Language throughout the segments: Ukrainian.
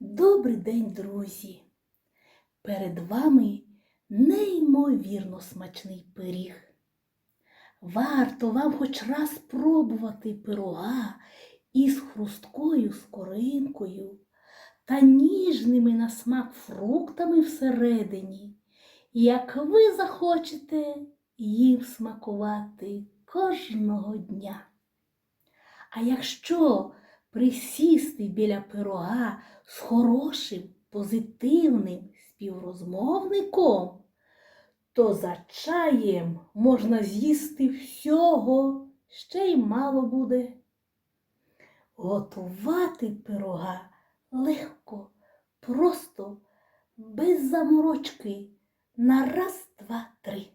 Добрий день, друзі! Перед вами неймовірно смачний пиріг. Варто вам хоч раз спробувати пирога із хрусткою скоринкою та ніжними на смак фруктами всередині, як ви захочете їм смакувати кожного дня. А якщо присісти біля пирога з хорошим, позитивним співрозмовником, то за чаєм можна з'їсти всього, ще й мало буде. Готувати пирога легко, просто, без заморочки, на раз, два, три.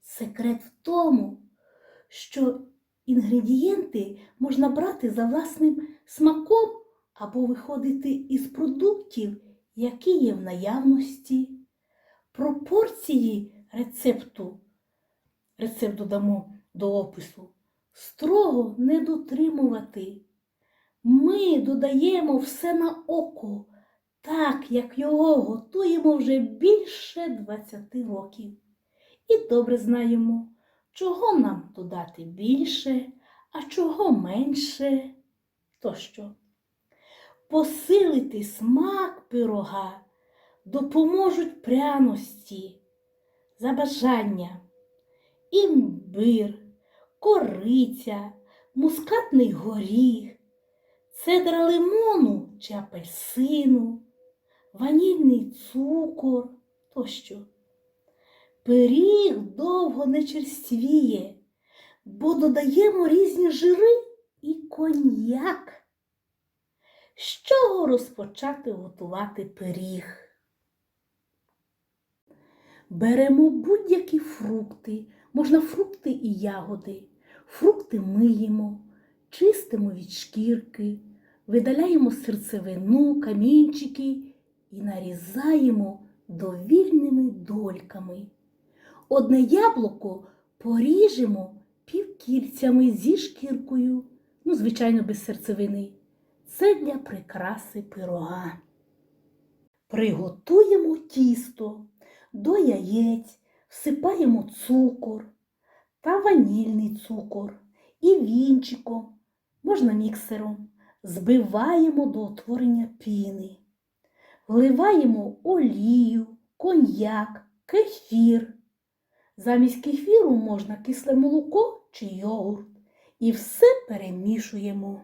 Секрет в тому, що інгредієнти можна брати за власним смаком або виходити із продуктів, які є в наявності. Пропорції рецепту, рецепт додамо до опису, строго не дотримувати. Ми додаємо все на око, так як його готуємо вже більше 20 років. І добре знаємо, чого нам додати більше, а чого менше тощо. Посилити смак пирога допоможуть пряності, за бажання, імбир, кориця, мускатний горіх, цедра лимону чи апельсину, ванільний цукор тощо. Пиріг довго не черствіє, бо додаємо різні жири і коньяк. З чого розпочати готувати пиріг? Беремо будь-які фрукти, можна фрукти і ягоди. Фрукти миємо, чистимо від шкірки, видаляємо серцевину, камінчики і нарізаємо довільними дольками. Одне яблуко поріжемо півкільцями зі шкіркою, ну, звичайно, без серцевини. Це для прикраси пирога. Приготуємо тісто, до яєць всипаємо цукор та ванільний цукор і вінчиком, можна міксером, збиваємо до утворення піни. Вливаємо олію, коньяк, кефір. Замість кефіру можна кисле молоко чи йогурт. І все перемішуємо.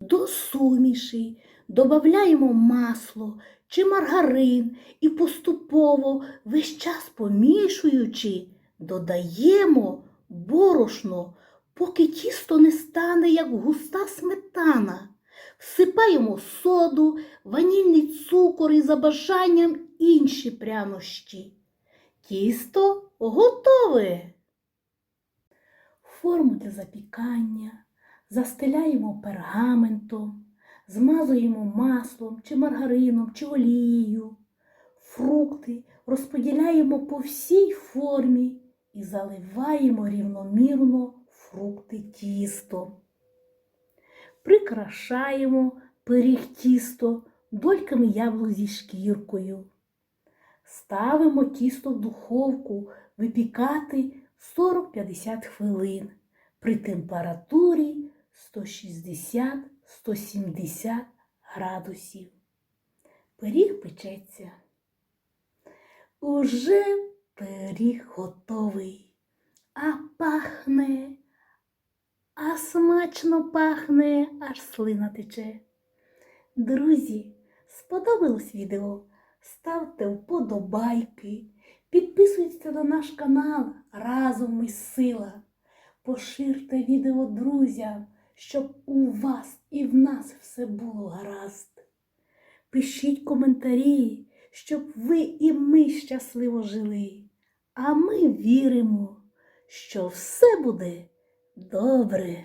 До суміші додаємо масло чи маргарин і поступово, весь час помішуючи, додаємо борошно, поки тісто не стане як густа сметана. Всипаємо соду, ванільний цукор і за бажанням інші прянощі. Тісто готове. Форму для запікання застеляємо пергаментом, змазуємо маслом чи маргарином чи олією. Фрукти розподіляємо по всій формі і заливаємо рівномірно фрукти тістом. Прикрашаємо пиріг тісто дольками яблук зі шкіркою. Ставимо тісто в духовку випікати 40-50 хвилин при температурі 160-170 градусів. Пиріг печеться. Уже пиріг готовий, а пахне, а смачно пахне, аж слина тече. Друзі, сподобалось відео? Ставте вподобайки, підписуйтесь на наш канал Разом ми сила. Поширте відео друзям, щоб у вас і в нас все було гаразд. Пишіть коментарі, щоб ви і ми щасливо жили. А ми віримо, що все буде добре.